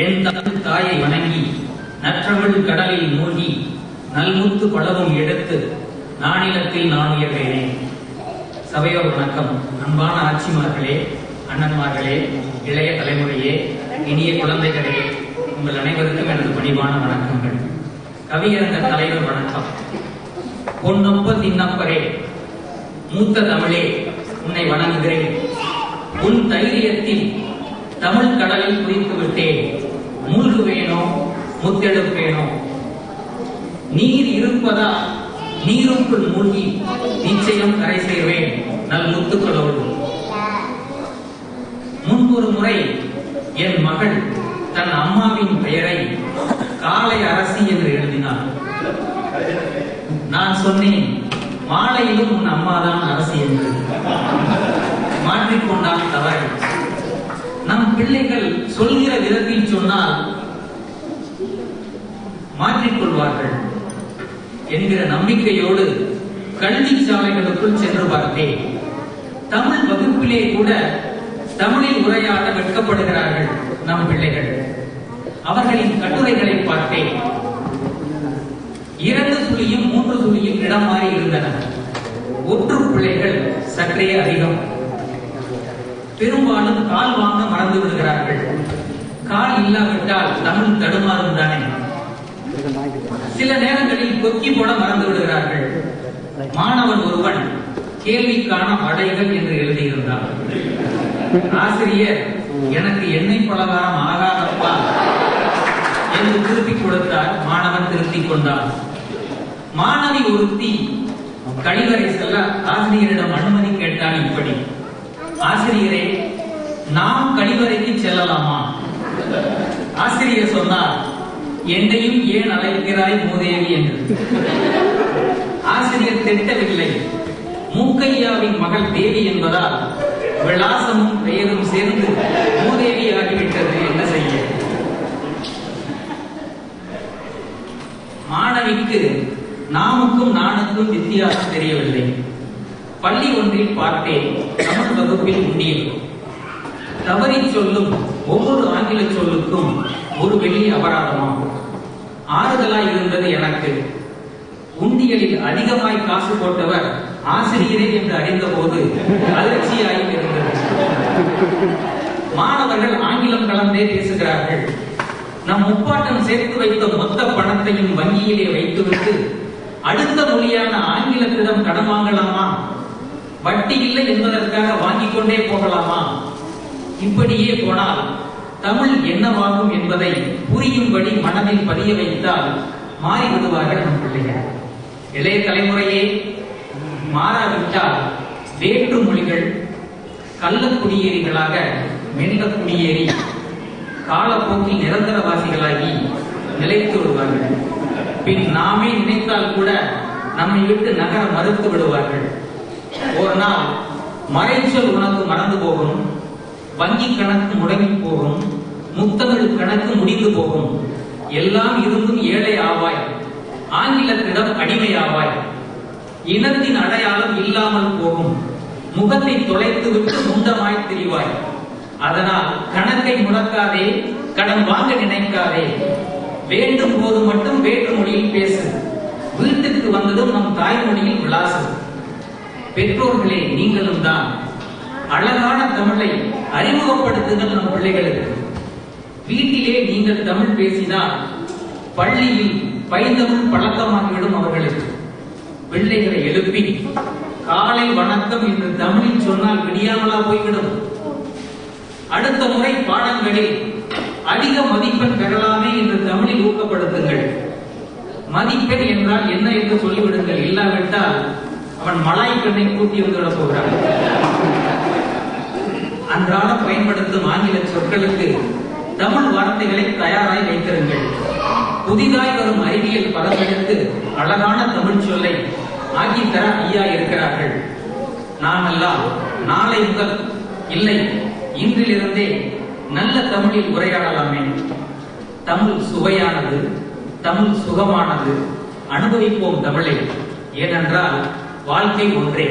என் தாயை வணங்கி நற்றமிழ் கடலில் மூழ்கி நல்முத்து பழவும் எடுத்து நானிலத்தில் நான் உயர்வேனே. சபையோர் வணக்கம். அன்பான ஆட்சிமார்களே அண்ணன்மார்களே இளைய தலைமுறையே இனிய குழந்தைகளே உங்கள் அனைவருக்கும் எனது பணிவான வணக்கங்கள். கவியரங்க தலைவர் வணக்கம். பொன்னொப்ப தின்னப்பரே மூத்த தமிழே உன்னை வணங்குகிறேன். உன் தைரியத்தில் தமிழ் கடலில் குதித்து விட்டேன். மூழ்குவேனோ முத்தெடுப்பேனோ. நீர் இருப்பதா? நீருக்குள் மூழ்கி நிச்சயம் கரை சேர்வேன். நல் முத்துக்களோடு. முன்பொரு முறை என் மகள் தன் அம்மாவின் பெயரை காளை அரசி என்று எழுதினார் நான் சொன்னேன் மாலையிலும் உன் அம்மாதான் அரசி என்று. மாற்றிக்கொண்டால் தவறு நம் பிள்ளைகள் சொல்கிற விதத்தில் சொன்னால் மாற்றிக்கொள்வார்கள் என்கிற நம்பிக்கையோடு கல்வி சாலைகளுக்குள் சென்று பார்த்தேன் தமிழ் வகுப்பிலே கூட தமிழில் உரையாட வெட்கப்படுகிறார்கள் நம் பிள்ளைகள். அவர்களின் கட்டுரைகளை பார்த்தேன் இரண்டு சுழியும் மூன்று சுழியும் இடம் மாறி இருந்தன. ஒற்று பிள்ளைகள் சற்றே அதிகம். பெரும்பாலும் கால் வாங்க மறந்து விடுகிறார்கள். கால் இல்லாவிட்டால் தமிழ் தடுமாறும் தானே. சில நேரங்களில் கொக்கி போட மறந்து விடுகிறார்கள். மாணவன் ஒருவன் கேள்விக்கான அடைகள் என்று எழுதியிருந்தார். ஆசிரியர் எனக்கு எண்ணெய் பலகாரம் ஆகாதப்பா என்று திருப்பி கொடுத்தார் மாணவன் திருத்திக் கொண்டான். மாணவி ஒருத்தி கழிவறை செல்ல ஆசிரியரிடம் அனுமதி கேட்டால் இப்படி. ஆசிரியரே நாம் கழிவறைக்கு செல்லலாமா? ஆசிரியர் சொன்னார் என்னையும் ஏன் அழைக்கிறாய் மூதேவி? என்று ஆசிரியர் திட்டவில்லை. மூக்கையாவின் மகள் தேவி என்பதால் விலாசமும் பெயரும் சேர்ந்து மூதேவி ஆகிவிட்டது என்ன செய்ய? மாணவிக்கு நாமுக்கும் நானுக்கும் வித்தியாசம் தெரியவில்லை. பள்ளி ஒன்றில் பார்த்தேன் தமிழ் வகுப்பில் உண்டியல் தவறி சொல்லும் ஒவ்வொரு ஆங்கில சொல்லுக்கும் ஒரு வெள்ளி அபராதமாகும். ஆறுதலாய் இருந்தது எனக்கு. உண்டியலில் அதிகமாய் காசு போட்டவர் ஆசிரியரே என்று அறிந்த போது அதிர்ச்சியாய் இருந்தது. மாணவர்கள் ஆங்கிலம் கலந்தே பேசுகிறார்கள். நம் முப்பாட்டம் சேர்த்து வைத்த மொத்த பணத்தையும் வங்கியிலே வைத்துவிட்டு அடுத்த மொழியான ஆங்கிலத்திடம் கடன் வாங்கலாமா? வட்டி இல்லை என்பதற்காக வாங்கிக் கொண்டே போகலாமா? இப்படியே போனால் தமிழ் என்னவாகும் என்பதை புரியும்படி மனதில் பதிய வைத்தால் மாறிவிடுவார்கள் நம் பிள்ளைகள். இளைய தலைமுறையே மாறாவிட்டால் வேற்று மொழிகள் கள்ள குடியேறிகளாக மெல்ல குடியேறி காலப்போக்கில் நிரந்தரவாசிகளாகி நிலைத்து விடுவார்கள். பின் நாமே நினைத்தால் கூட நம்மை விட்டு நகர மறுத்து விடுவார்கள். ஒரு நாள் மறைச்சொல் உனக்கு மறந்து போகும் வங்கி கணக்கு முடங்கி போகும் முத்தமிழ் கணக்கு முடிந்து போகும். எல்லாம் இருந்தும் ஏழை ஆவாய் ஆங்கிலத்திடம் அடிமை ஆவாய் இனத்தின் அடையாளம் இல்லாமல் போகும். முகத்தை தொலைத்து விட்டு முண்டமாய் திரிவாய். அதனால் கணக்கை முடக்காதே கடன் வாங்க நினைக்காதே. வேண்டும் போது மட்டும் வேற்று மொழியில் பேசு. வீட்டுக்கு வந்ததும் நம் தாய்மொழியில் பெற்றோர்களே நீங்களும் தான் அழகான தமிழை அறிமுகப்படுத்துங்கள் நம் பிள்ளைகளுக்கு. வீட்டிலே நீங்கள் தமிழ் பேசினால் பள்ளியில் பைந்தமிழ் பழக்கமாகிவிடும் அவர்களுக்கு. பிள்ளைகளை எழுப்பி காலை வணக்கம் என்று தமிழில் சொன்னால் விடியாமலா போய்விடும். அடுத்த முறை பாடங்களில் அதிக மதிப்பெண் பெறலாமே என்று தமிழில் ஊக்கப்படுத்துங்கள். மதிப்பெண் என்றால் என்ன என்று சொல்லிவிடுங்கள். இல்லாவிட்டால் அவன் மலாய் பெண்ணை கூட்டி வந்துவிட போகிறான். அன்றாட பயன்படுத்தும் ஆங்கில சொற்களுக்கு தமிழ் வார்த்தைகளை தயாராய் வைத்திருங்கள். புதிதாய் வரும் அறிவியல் பதங்களுக்கு அழகான தமிழ் சொல்லை ஆக்கி தர ஐயா இருக்கிறார்கள். நாமெல்லாம் நாளை முதல் இல்லை இன்றிலிருந்தே நல்ல தமிழில் உரையாடலாமே. தமிழ் சுவையானது தமிழ் சுகமானது அனுபவிப்போம் தமிழை. ஏனென்றால் வாழ்க்கை ஒன்றே